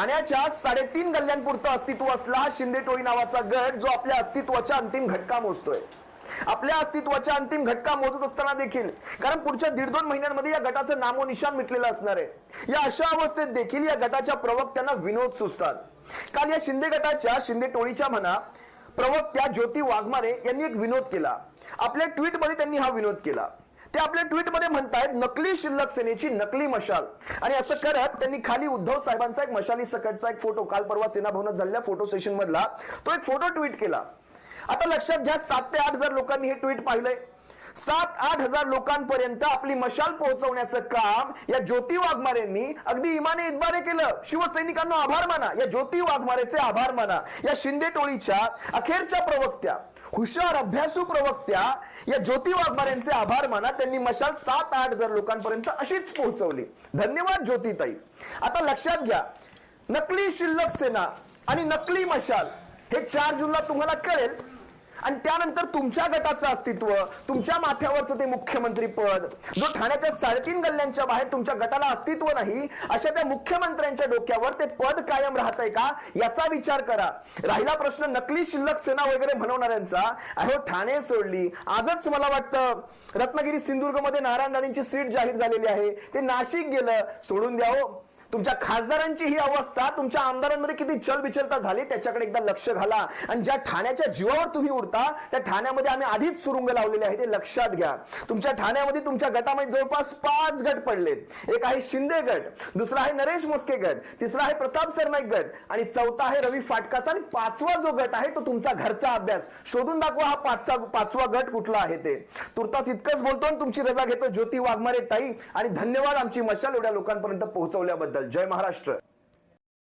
ठाण्याच्या साडेतीन गल्ल्यांपुरतं अस्तित्व असला शिंदे टोळी नावाचा गट जो आपल्या अस्तित्वाच्या अंतिम घटका मोजतोय. आपल्या अस्तित्वाच्या अंतिम घटका मोजत असताना देखील कारण पुढच्या दीड दोन महिन्यांमध्ये या गटाचं नामोनिशान मिटलेलं असणार आहे. या अशा अवस्थेत देखील या गटाच्या प्रवक्त्यांना विनोद सुचतात. काल या शिंदे गटाच्या शिंदे टोळीच्या म्हणा प्रवक्त्या ज्योती वाघमारे यांनी एक विनोद केला. आपल्या ट्विटमध्ये त्यांनी हा विनोद केला. ते आपल्या ट्विटमध्ये म्हणतायत नकली शिल्लक सेनेची नकली मशाल. आणि असं करत त्यांनी खाली उद्धव साहेबांचा एक मशाली सकटचा एक फोटो काल परवा सेना भवनात झालेल्या फोटो सेशन मधला तो एक फोटो ट्विट केला. आता लक्षात घ्या सात ते आठ हजार लोकांनी हे ट्विट पाहिलंय. सात आठ हजार लोकांपर्यंत आपली मशाल पोहोचवण्याचं काम या ज्योती वाघमारेंनी अगदी इमाने इतबारे केलं. शिवसैनिकांना आभार माना. या ज्योती वाघमारेचे आभार माना. या शिंदे टोळीच्या अखेरच्या प्रवक्त्या हुशार अभ्यासू प्रवक्त्या या ज्योती वाघमारेंचे आभार माना. त्यांनी मशाल सात आठ हजार लोकांपर्यंत अशीच पोहोचवली. धन्यवाद ज्योतिताई. आता लक्षात घ्या नकली शिल्लक सेना आणि नकली मशाल हे चार जूनला तुम्हाला कळेल. आणि त्यानंतर तुमच्या गटाचं अस्तित्व तुमच्या माथ्यावरचं ते मुख्यमंत्री पद जो ठाण्याच्या साडेतीन गल्ल्यांच्या बाहेर तुमच्या गटाला अस्तित्व नाही अशा त्या मुख्यमंत्र्यांच्या डोक्यावर ते पद कायम राहतंय का? याचा विचार करा. राहिला प्रश्न नकली शिल्लक सेना वगैरे म्हणवणाऱ्यांचा अहो ठाणे सोडली. आजच मला वाटतं रत्नागिरी सिंधुदुर्गमध्ये नारायण राणेंची सीट जाहीर झालेली आहे. ते नाशिक गेलं सोडून द्या हो. तुमच्या खासदारांची ही अवस्था तुमच्या आमदारांमध्ये किती चलबिचलता झाली त्याच्याकडे एकदा लक्ष घाला. आणि ज्या ठाण्याच्या जीवावर तुम्ही उडता त्या ठाण्यामध्ये आम्ही आधीच सुरुंग लावलेले आहे ते लक्षात घ्या. तुमच्या ठाण्यामध्ये तुमच्या गटामध्ये जवळपास पाच गट पडलेत. एक आहे शिंदे गट दुसरा आहे नरेश मोस्के गट तिसरा आहे प्रताप सरनाईक गट आणि चौथा आहे रवी फाटकाचा आणि पाचवा जो गट आहे तो तुमचा घरचा अभ्यास. शोधून दाखवा हा पाचचा पाचवा गट कुठला आहे ते. तुर्तास इतकंच बोलतो आणि तुमची रजा घेतो ज्योती वाघमारे ताई आणि धन्यवाद आमची मशाल एवढ्या लोकांपर्यंत पोहोचवल्याबद्दल. जय महाराष्ट्र.